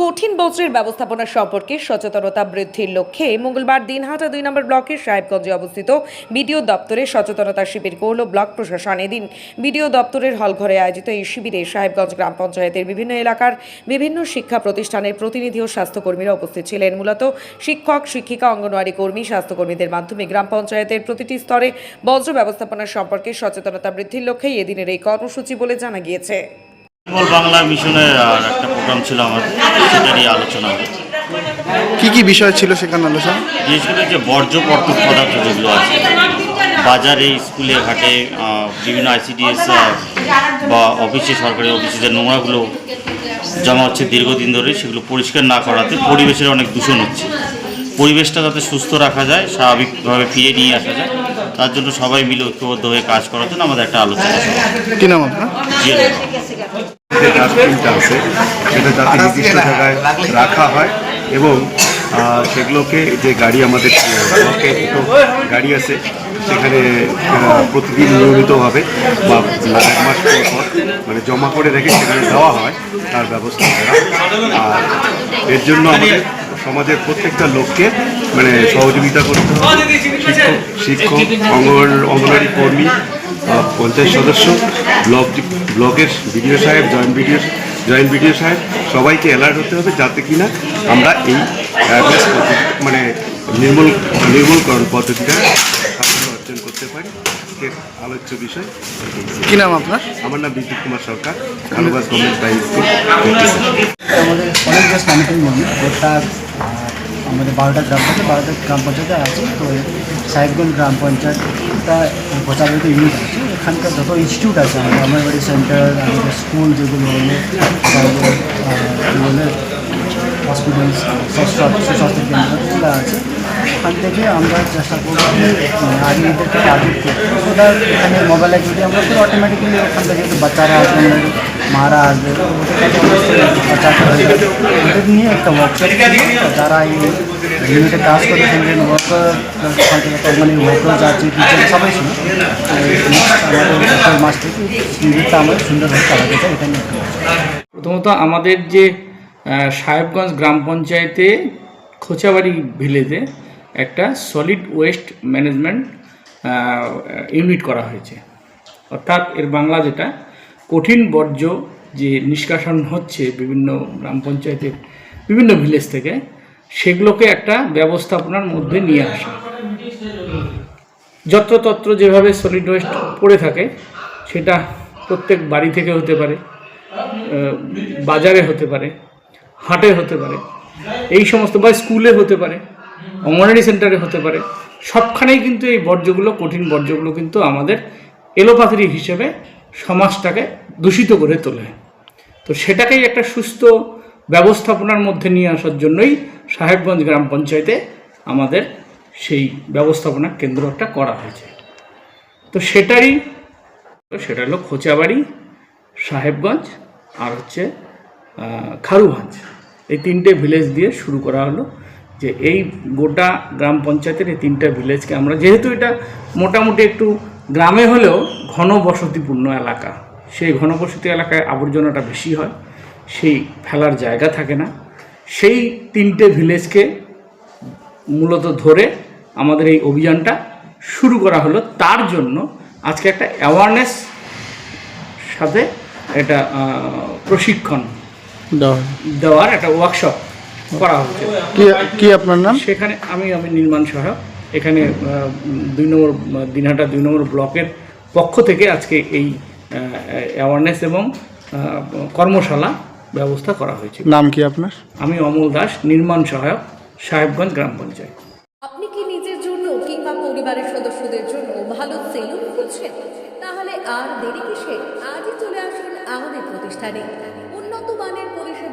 কঠিন বজ্রের ব্যবস্থাপনা সম্পর্কে সচেতনতা বৃদ্ধির লক্ষ্যে মঙ্গলবার দিনহাটা দুই নম্বর ব্লকের সাহেবগঞ্জে অবস্থিত বিডিও দপ্তরে সচেতনতা শিবির করল ব্লক প্রশাসন। এদিন বিডিও দপ্তরের হলঘরে আয়োজিত এই শিবিরে সাহেবগঞ্জ গ্রাম পঞ্চায়েতের বিভিন্ন এলাকার বিভিন্ন শিক্ষা প্রতিষ্ঠানের প্রতিনিধি ও স্বাস্থ্যকর্মীরা উপস্থিত ছিলেন। মূলত শিক্ষক, শিক্ষিকা, অঙ্গনওয়াড়ি কর্মী, স্বাস্থ্যকর্মীদের মাধ্যমে গ্রাম পঞ্চায়েতের প্রতিটি স্তরে বজ্র ব্যবস্থাপনা সম্পর্কে সচেতনতা বৃদ্ধির লক্ষ্যেই এদিনের এই কর্মসূচি বলে জানা গিয়েছে। বাংলা মিশনের আর একটা প্রোগ্রাম ছিল আমাদের সেটা নিয়ে আলোচনা কি কি বিষয় ছিল সেখানে আলোচনা? বিশেষ করে যে বর্জ্য পদার্থ পদার্থ যেগুলো আছে বাজারে স্কুলে ঘাটে বিভিন্ন আইসিডিএস বা অফিসে সরকারি অফিসে যে নোংরাগুলো জমা হচ্ছে দীর্ঘদিন ধরে সেগুলো পরিষ্কার না করাতে পরিবেশের অনেক দূষণ হচ্ছে। পরিবেশটা যাতে সুস্থ রাখা যায় স্বাভাবিকভাবে ফিরে নিয়ে আসা যায় তার জন্য সবাই মিলে ঐক্যবদ্ধ হয়ে কাজ করার জন্য আমাদের একটা আলোচনা। কি নাম আপনার? জিএল যে ডাস্টবিনটা আছে সেটা যাতে নির্দিষ্ট জায়গায় রাখা হয় এবং সেগুলোকে যে গাড়ি আমাদের দুটো গাড়ি আছে সেখানে প্রতিদিন নিয়মিতভাবে বা এক মাস পর মানে জমা করে রেখে সেখানে দেওয়া হয় তার ব্যবস্থা করা। আর এর জন্য আমাদের সমাজের প্রত্যেকটা লোককে মানে সহযোগিতা করতে হবে। শিক্ষক শিক্ষক অঙ্গন অঙ্গনওয়াড়ি কর্মী পঞ্চায়েত সদস্য ব্লক ব্লকের বিডিও সাহেব জয়েন্ট বিডিও জয়েন্ট বিডিও সাহেব সবাইকে অ্যালার্ট হতে হবে যাতে কিনা আমরা এই মানে নির্মূল নির্মূলকরণ পদ্ধতিটা সাফল্য অর্জন করতে পারি। এর আলোচ্য বিষয়। কি নাম আপনার? আমার নাম বিদ্যুৎ কুমার সরকার গভর্নমেন্ট আমাদের অনেক মনে গোটা আহ, আমাদের বারোটা গ্রাম পঞ্চায়েত, বারোটা গ্রাম পঞ্চায়েতে আছে। তো সাহেবগঞ্জ গ্রাম পঞ্চায়েতটা গোচাবাড়িতে ইউনিট আছে। এখানকার যত ইনস্টিটিউট আছে, আমাদের অঙ্গনবাড়ি সেন্টার আমাদের স্কুল যেগুলো হলো তারপরে হসপিটাল স্বাস্থ্য স্বাস্থ্য কেন্দ্র আছে। ওখান থেকে আমরা চেষ্টা করব আগে এদেরকে টার্গেট করতে। দ্যাট এখানে মোবাইলে যদি আমরা তো অটোমেটিক্যালি ওখান থেকে বাচ্চারা আসবে মারা আসবে ওদের নিয়ে একটা ওয়ার্কশপ যারা এই ইউনিটে কাজ করে সেখানে ওয়ার্কার মানে যাচ্ছে টিচার সবাই ছিল মাস থেকে ইউনিটটা আমরা সুন্দরভাবে চালাতে চাই এটা নিয়ে। প্রথমত আমাদের যে সাহেবগঞ্জ গ্রাম পঞ্চায়েতে খোঁচাবাড়ি ভিলেজে একটা সলিড ওয়েস্ট ম্যানেজমেন্ট ইউনিট করা হয়েছে। অর্থাৎ এর বাংলা যেটা, কঠিন বর্জ্য যে নিষ্কাশন হচ্ছে বিভিন্ন গ্রাম পঞ্চায়েতের বিভিন্ন ভিলেজ থেকে, সেগুলোকে একটা ব্যবস্থাপনার মধ্যে নিয়ে আসা। যত্রতত্র যেভাবে সলিড ওয়েস্ট পড়ে থাকে, সেটা প্রত্যেক বাড়ি থেকে হতে পারে বাজারে হতে পারে হাটে হতে পারে, এই সমস্ত বা স্কুলে হতে পারে অঙ্গনারী সেন্টারে হতে পারে, সবখানেই কিন্তু এই বর্জ্যগুলো, কঠিন বর্জ্যগুলো কিন্তু আমাদের এলোপাথারি হিসেবে সমাজটাকে দূষিত করে তোলে। তো সেটাকেই একটা সুস্থ ব্যবস্থাপনার মধ্যে নিয়ে আসার জন্যই সাহেবগঞ্জ গ্রাম পঞ্চায়েতে আমাদের সেই ব্যবস্থাপনা কেন্দ্র একটা করা হয়েছে। তো সেটারই, সেটা হলো খোঁচাবাড়ি, সাহেবগঞ্জ, আর হচ্ছে খারুভাঞ্জ। এই তিনটে ভিলেজ দিয়ে শুরু করা হলো যে এই গোটা গ্রাম পঞ্চায়েতের এই তিনটা ভিলেজকে আমরা, যেহেতু এটা মোটামুটি একটু গ্রামে হলেও ঘন বসতিপূর্ণ এলাকা, সেই ঘনবসতি এলাকায় আবর্জনাটা বেশি হয়, সেই ফেলার জায়গা থাকে না। সেই তিনটে ভিলেজকে মূলত ধরে আমাদের এই অভিযানটা শুরু করা হলো। তার জন্য আজকে একটা অ্যাওয়ারনেস সাথে এটা প্রশিক্ষণ দেওয়ার। একটা ওয়ার্কশপ করা হচ্ছে কি কি আপনার নাম? সেখানে আমি আমি নির্মাণ সহায়ক এখানে দুই নম্বর দিনহাটা দুই নম্বর ব্লকের পক্ষ থেকে আজকে এই অ্যাওয়ারনেস এবং কর্মশালা ব্যবস্থা করা হয়েছে। নাম কি আপনার? আমি অমল দাস নির্মাণ সহায়ক সাহেবগঞ্জ গ্রাম পঞ্চায়েত। আপনি কি নিজের জন্য কিংবা পরিবারের সদস্যদের জন্য ভালো সেলুন খুঁজছেন? তাহলে আর দেরি কিসে? আজই চলে আসুন আমাদের প্রতিষ্ঠানে। উন্নত মানের